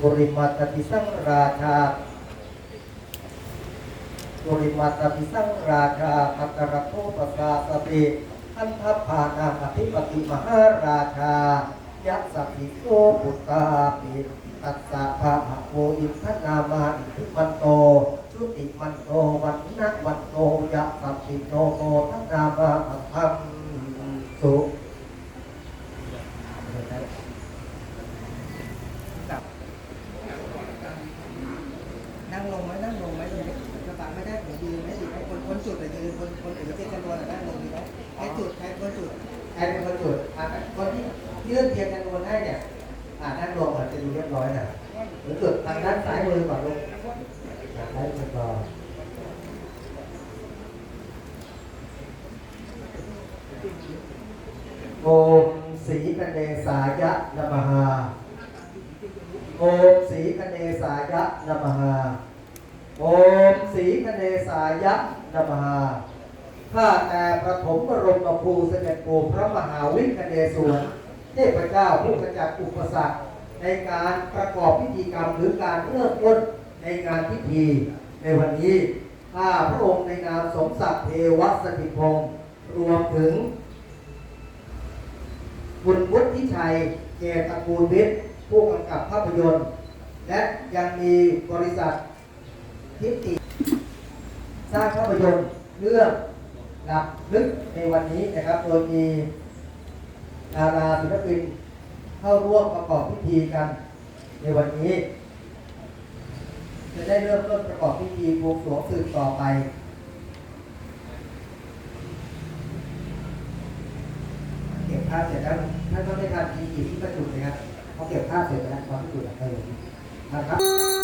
ปุริมาตติสังราชาปุริมาตติสังราชามัตระโคปสาสติอันทัพพานาอธิปติมหาราชา ยักษ์สัพพิโกปุตตาปิตัสสะภะโวอินทนามาอิทิมันโตชุติมันโตวันนะวันโตยักษ์สัพพิโนโมทนามาอัตถังสุ นั่งลงไหมนั่งลงไหมตรงนี้กระบะไม่ได้หรือยืนไหมหรือให้คนคนจุดหรือยืน คนคนอื่นที่กันตัวหรือนั่งลงดีไหมให้จุดให้คนจุดใครเป็นคนจุดอะคนที่ยื่นเทียนกันโดนให้เนี่ยอ่านั่งลงก่อนจะดูเรียบร้อยนะหรือจุดทางด้านซ้ายมือก่อนลูกอะซ้ายมือก่อนโอมสีกเนสายะนมหาโอมสีกเนสายะนมหาโอมสีกเนสายะนมหา ข้าแต่ประถมบรมครูเสด็จปู่พระมหาวิกเนศวรเทพเจ้าผู้กระจัดอุปสรรคในการประกอบพิธีกรรมหรือการเริ่มต้นในงานพิธี ในวันนี้ข้าพระองค์ในนามสมศักดิ์เทวสถิตพงศ์รวมถึงคุณวุฒิชัยเกตะกูลวิทย์ผู้กำกับภาพยนตร์ และยังมีบริษัททิติสร้างภาพยนตร์เรื่อง หลับลึกในวันนี้นะครับ โดยมีดาราศิลปินเข้าร่วมประกอบพิธีกันในวันนี้ จะได้เริ่มต้นประกอบพิธีบวงสรวงสืบต่อไปเก็บภาพเสร็จแล้วท่านก็ได้ทำทีอีกที่ประจุนะครับพอเก็บภาพเสร็จแล้วตอนที่จุดอะเออนะครับ